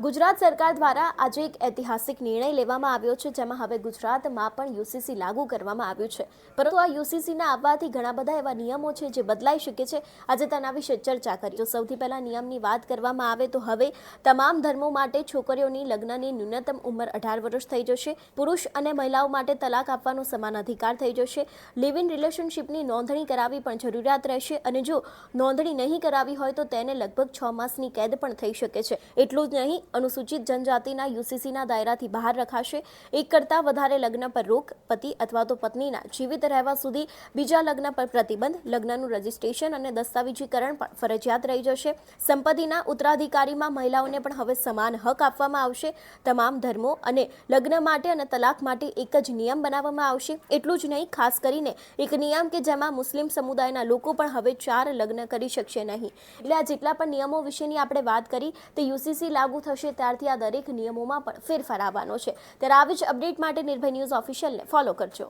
ગુજરાત સરકાર દ્વારા આજે એક ઐતિહાસિક નિર્ણય લેવામાં આવ્યો છે, જેમાં હવે ગુજરાતમાં પણ યુસીસી લાગુ કરવામાં આવ્યું છે. પરંતુ આ યુસીસીના આવવાથી ઘણા બધા એવા નિયમો છે જે બદલાઈ શકે છે. આજે તેના વિશે ચર્ચા કરી. તો સૌથી પહેલા નિયમની વાત કરવામાં આવે તો હવે તમામ ધર્મો માટે છોકરીઓની લગ્નની ન્યૂનતમ ઉંમર અઢાર વર્ષ થઈ જશે. પુરુષ અને મહિલાઓ માટે તલાક આપવાનો સમાન અધિકાર થઈ જશે. લિવ ઇન રિલેશનશિપની નોંધણી કરાવી પણ જરૂરિયાત રહેશે. અને જો નોંધણી નહીં કરાવી હોય તો તેને લગભગ છ માસની કેદ પણ થઈ શકે છે. એટલું જ નહીં અનુસૂચિત જનજાતિના યુસીસીના દાયરાથી બહાર રખાશે. એક કરતાં વધારે લગ્ન પર રોક, પતિ અથવા તો પત્નીના જીવિત રહેવા સુધી બીજા લગ્ન પર પ્રતિબંધ, લગ્નનું રજિસ્ટ્રેશન અને દસ્તાવેજીકરણ પણ ફરજિયાત રહી જશે. સંપત્તિના ઉત્તરાધિકારીમાં મહિલાઓને પણ હવે સમાન હક આપવામાં આવશે. તમામ ધર્મો અને લગ્ન માટે અને તલાક માટે એક જ નિયમ બનાવવામાં આવશે. એટલું જ નહીં, ખાસ કરીને એક નિયમ કે જેમાં મુસ્લિમ સમુદાયના લોકો પણ હવે ચાર લગ્ન કરી શકશે નહીં. એટલે આ જેટલા પણ નિયમો વિશેની આપણે વાત કરી, તે યુસીસી લાગુ થશે ત્યારથી આ દરેક નિયમોમાં પણ ફેરફાર આવવાનો છે. ત્યારે આવી જ અપડેટ માટે નિર્ભય ન્યૂઝ ઓફિશિયલને ફોલો કરજો.